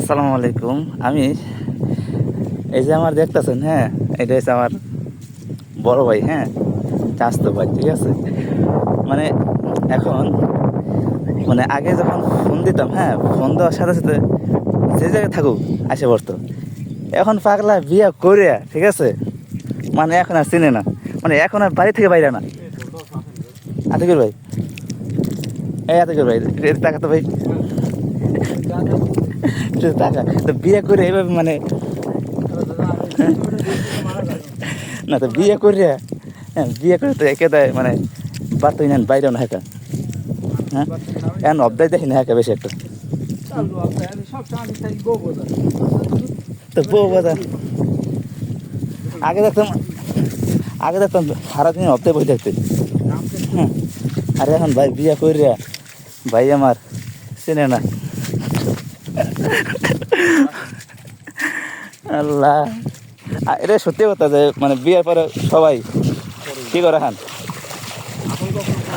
আসসালামু আলাইকুম। আমি এই যে আমার দেখতেছেন হ্যাঁ এটা হচ্ছে আমার বড় ভাই হ্যাঁ চাস্তো ভাই, ঠিক আছে? মানে এখন মানে আগে যখন ফোন দিতাম হ্যাঁ ফোন দেওয়ার সাথে সাথে যে জায়গায় থাকুক, আসে পড়তো। এখন পাগলা বিয়া করিয়া ঠিক আছে? মানে এখন আর চিনে না। মানে এখন আর বাড়ি থেকে বাইরে না। আতিকুর ভাই। এই আতিকুর ভাই টাকা তো ভাই। তো বিয়ে করে এইভাবে মানে না, তো বিয়ে করে হ্যাঁ বিয়ে করে তো একে দেয় মানে বার্তা নেন বাইরেও না হেঁকা হ্যাঁ? এখন অবদায় দেখি না হেঁকা বেশি একটা। তো বউ বাজার। আগে দেখতাম আগে দেখতাম সারাদিন অবদায় বসে থাকতে। হ্যাঁ। আর এখন ভাই বিয়ে করে ভাই আমার চেনে না। আল্লাহ। এটা সত্যি কথা যে মানে বিয়ের পরে সবাই কি করে হান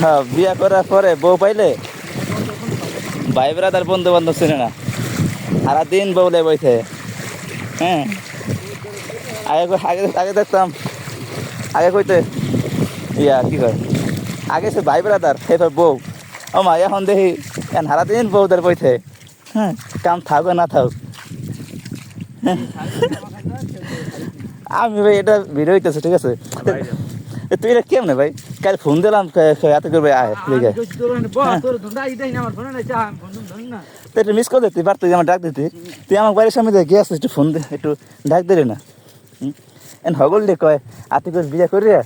হ্যাঁ বিয়ে করার পরে বউ পাইলে ভাই ব্রাদার বন্ধু বান্ধব চিনে না। সারা দিন বউলে বইতে হ্যাঁ? আগে আগে আগে দেখতাম। আগে কইতে, ইয়া, কি কয়? আগে সে ভাই ব্রাদার এবার বউ। ও মা, এখন দেখি, এখন সারাদিন বউদের বইতে হ্যাঁ কাম থাকবে না থাক। আমি ভাই, এটা ভিডিও হইতেছে, ঠিক আছে? তুই এটা কেমনে ভাই? কাল ফোন দিলাম এত করবে আয় তো এটা মিস করে দিতি পারতি, আমার ডাক দিতি তুই। আমার বাড়ির সামনে দিয়ে গিয়ে একটু ফোন দে, একটু ডাক দিলি না। এন হগল দিয়ে কয়, আতি করে বিয়ে করিয়া,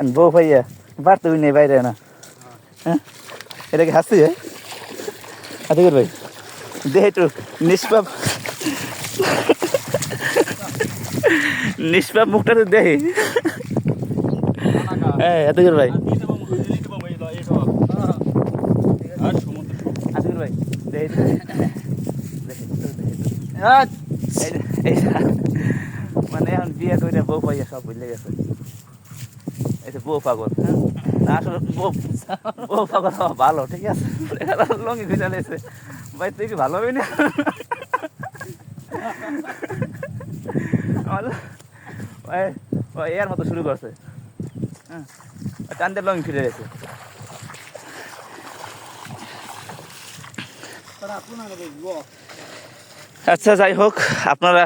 এন বউ ভাইয়া পারতে নেই বাইরে না। হ্যাঁ? এটা কি হাসছি হ্যাঁ? আতিকুর ভাই। দে একটু নিষ্পাপ নিষ্পাপ মুখটা তো দেখি হ্যাঁ আতিকুর ভাই। ভাই। মানে এখন বিয়ে করে বউ পাইয়া সব বুঝলে গেছে। যে বউ পাগল হ্যাঁ? আসলে বউ বউ পাগল ভালো, ঠিক আছে? লঙ্গি খুঁজে লেছে ভাই, তুই কি ভালো হবি না? এর মতো শুরু করছে। হ্যাঁ। টানদের লঙ্গি ফিরে গেছে। আচ্ছা যাই হোক, আপনারা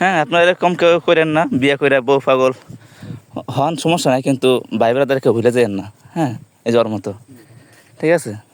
হ্যাঁ আপনারা এরকম কেউ করেন না, বিয়ে করে বউ পাগল হন, সমস্যা নাই, কিন্তু ভাই ব্রাদারকে ভুলে যেন না হ্যাঁ এই জ্বর মতো। ঠিক আছে?